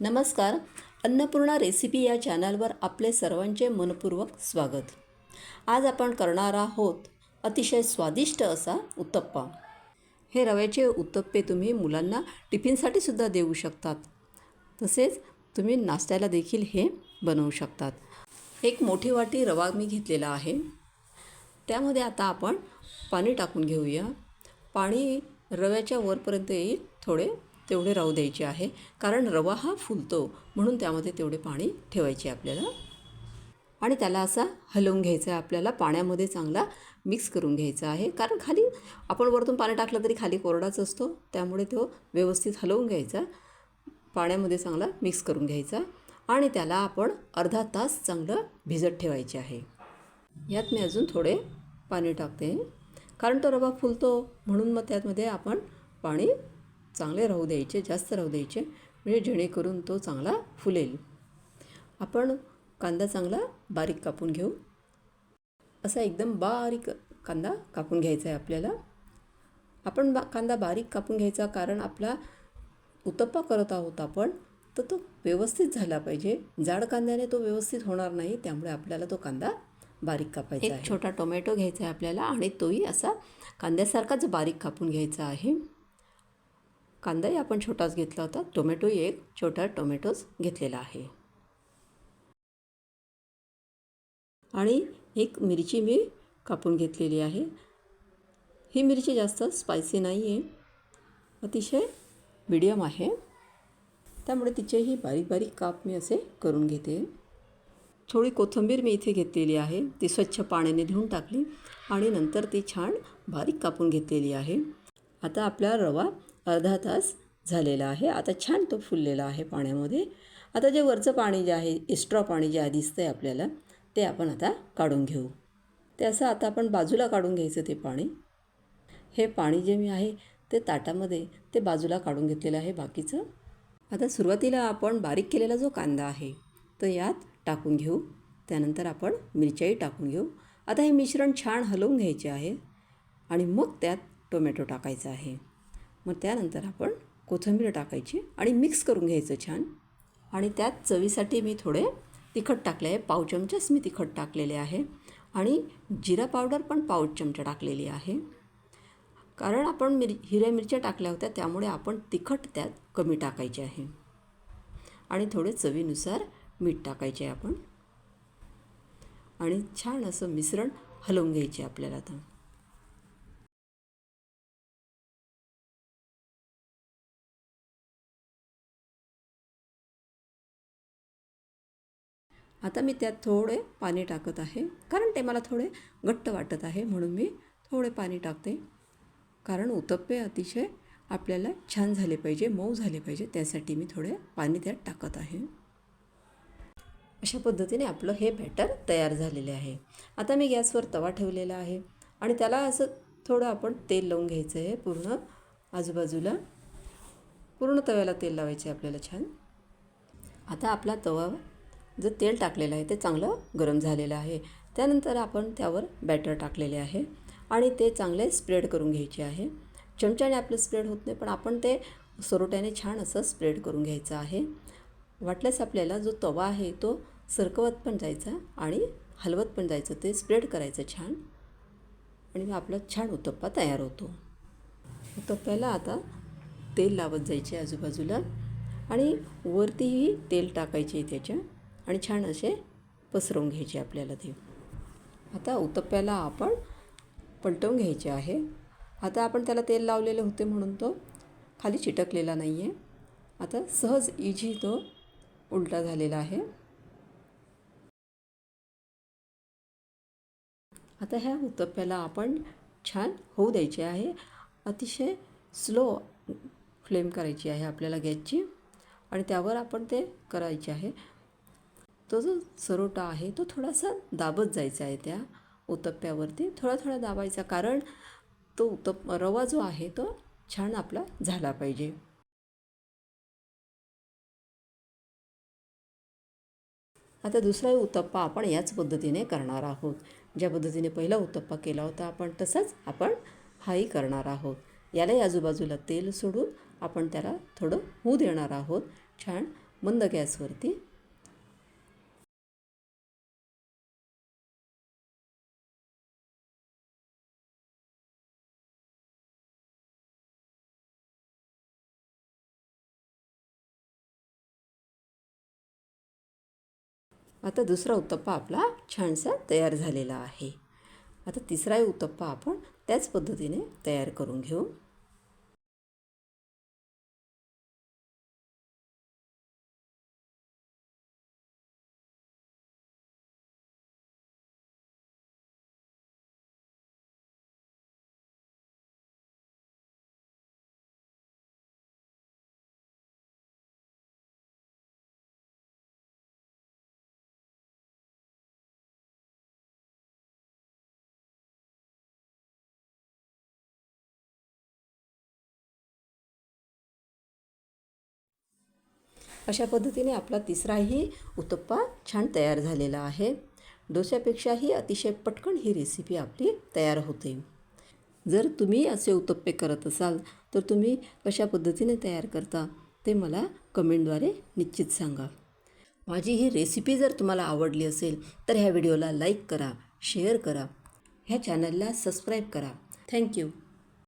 नमस्कार. अन्नपूर्णा रेसिपी या चॅनलवर आपले सर्वांचे मनपूर्वक स्वागत. आज आपण करणार आहोत अतिशय स्वादिष्ट असा उत्तप्पा. हे रव्याचे उत्तप्पे तुम्ही मुलांना टिफिनसाठी सुद्धा देऊ शकतात. तसेच तुम्ही नाश्त्याला देखील हे बनवू शकतात. एक मोठी वाटी रवा मी घेतलेला आहे. त्यामध्ये आता आपण पाणी टाकून घेऊया. पाणी रव्याच्या वरपर्यंत येईल थोडे तेवढे राहू द्यायचे आहे. कारण रवा हा फुलतो म्हणून त्यामध्ये तेवढे पाणी ठेवायचे आपल्याला. आणि त्याला असा हलवून घ्यायचा आहे. आपल्याला पाण्यामध्ये चांगला मिक्स करून घ्यायचा आहे. कारण खाली आपण वरतून पाणी टाकलं तरी खाली कोरडाच असतो. त्यामुळे तो व्यवस्थित हलवून घ्यायचा. पाण्यामध्ये चांगला मिक्स करून घ्यायचा. आणि त्याला आपण अर्धा तास चांगलं भिजत ठेवायचे आहे. यात मी अजून थोडे पाणी टाकते. कारण तो रवा फुलतो म्हणून मग त्यामध्ये आपण पाणी चांगले राहू द्यायचे जास्त राहू द्यायचे म्हणजे जेणेकरून तो चांगला फुलेल. आपण कांदा चांगला बारीक कापून घेऊ. असा एकदम बारीक कांदा कापून घ्यायचा आहे आपल्याला. आपण बा कांदा बारीक कापून घ्यायचा कारण आपला उत्तप्पा करत आहोत आपण तर तो व्यवस्थित झाला पाहिजे. जाड कांद्याने तो व्यवस्थित होणार नाही त्यामुळे आपल्याला तो कांदा बारीक कापायचा आहे. छोटा टोमॅटो घ्यायचा आहे आपल्याला आणि तोही असा कांद्यासारखाच बारीक कापून घ्यायचा आहे. कांदाही आपण छोटाच घेतला होता. टोमॅटोही एक छोटा टोमॅटोच घेतलेला आहे. आणि एक मिरची मी कापून घेतलेली आहे. ही मिरची जास्त स्पायसी नाही आहे अतिशय मिडियम आहे. त्यामुळे तिचेही बारीक बारीक काप मी असे करून घेते. थोडी कोथिंबीर मी इथे घेतलेली आहे. ती स्वच्छ पाण्याने धुवून टाकली आणि नंतर ती छान बारीक कापून घेतलेली आहे. आता आपला रवा अर्धा तास झालेला आहे. आता छान तो फुललेला आहे पाण्यामध्ये. आता जे वरचं पाणी जे आहे एक्स्ट्रा पाणी जे आहे दिसतं आहे आपल्याला ते आपण आता काढून घेऊ. ते असं आता आपण बाजूला काढून घ्यायचं ते पाणी. हे पाणी जे मी आहे ते ताटामध्ये ते बाजूला काढून घेतलेलं आहे बाकीचं. आता सुरुवातीला आपण बारीक केलेला जो कांदा आहे तो यात टाकून घेऊ. त्यानंतर आपण मिरच्याही टाकून घेऊ. आता हे मिश्रण छान हलवून घ्यायचे आहे आणि मग त्यात टोमॅटो टाकायचा आहे. मग त्यानंतर आपण कोथिंबीर टाकायची आणि मिक्स करून घ्यायचं छान. आणि त्यात चवीसाठी मी थोडे तिखट टाकले आहे. पाव चमचाच मी तिखट टाकलेले आहे. आणि जिरा पावडर पण पाव चमचा टाकलेली आहे. कारण आपण मिर हिरव्या मिरच्या टाकल्या होत्या त्यामुळे आपण तिखट त्यात कमी टाकायचे आहे. आणि थोडे चवीनुसार मीठ टाकायचे आहे आपण. आणि छान असं मिश्रण हलवून घ्यायचे आपल्याला आता. आता मी त्यात थोडे पाणी टाकत आहे. कारण ते मला थोडे घट्ट वाटत आहे म्हणून मी थोडे पाणी टाकते. कारण उत्तप्पे अतिशय आपल्याला छान झाले पाहिजे मऊ झाले पाहिजे त्यासाठी मी थोडे पाणी त्यात टाकत आहे. अशा पद्धतीने आपलं हे बॅटर तयार झालेले आहे. आता मी गॅसवर तवा ठेवलेला आहे आणि त्याला असं थोडं आपण तेल लावून घ्यायचं आहे पूर्ण आजूबाजूला. पूर्ण तव्याला तेल लावायचे आपल्याला छान. आता आपला तवा जे तेल टाकलेलं आहे ते चांगलं गरम झालेलं आहे. त्यानंतर आपण त्यावर बॅटर टाकलेले आहे आणि ते चांगले स्प्रेड करून घ्यायचे आहे. चमच्याने आपलं स्प्रेड होत नाही पण आपण ते सरोट्याने छान असं स्प्रेड करून घ्यायचं आहे. वाटल्यास आपल्याला जो तवा आहे तो सरकवत पण जायचा आणि हलवत पण जायचं ते स्प्रेड करायचं छान. आणि आपला छान उत्तप्पा तयार होतो. उत्तप्प्याला आता तेल लावत जायचे आजूबाजूला आणि वरतीही तेल टाकायचे त्याच्या. आणि छान असे पसरवून घ्यायचे आपल्याला ते. आता उत्तप्प्याला आपण पलटवून घ्यायचे आहे. आता आपण त्याला तेल लावलेले होते म्हणून तो खाली चिटकलेला नाही आहे आता सहज इझी तो उलटा झालेला आहे. आता ह्या उत्तप्प्याला आपण छान होऊ द्यायचे आहे. अतिशय स्लो फ्लेम करायची आहे आपल्याला गॅसची. आणि त्यावर आपण ते करायचे आहे. तो जो सरोटा आहे तो थोडासा दाबत जायचा आहे त्या उत्तप्प्यावरती थोडा थोडा दाबायचा. कारण तो उतप रवा जो आहे तो छान आपला झाला पाहिजे. आता दुसरा उत्तप्पा आपण याच पद्धतीने करणार आहोत. ज्या पद्धतीने पहिला उत्तप्पा केला होता आपण तसंच आपण हाही करणार आहोत. यालाही आजूबाजूला तेल सोडून आपण त्याला थोडं होऊ देणार आहोत. छान मंद गॅसवरती आता दुसरा उत्तप्पा आपला छानसा तयार झालेला आहे. आता तिसराही उत्तप्पा आपण त्याच पद्धतीने तयार करून घेऊ. अशा पद्धतीने आपला तिसराही उत्तप्पा छान तयार झालेला आहे. डोस्यापेक्षाही अतिशय पटकन ही रेसिपी आपली तयार होते. जर तुम्ही असे उत्तप्पे करत असाल तर तुम्ही कशा पद्धतीने तयार करता ते मला कमेंटद्वारे निश्चित सांगा. माझी ही रेसिपी जर तुम्हाला आवडली असेल तर ह्या व्हिडिओला लाईक करा शेअर करा ह्या चॅनलला सबस्क्राईब करा. थँक्यू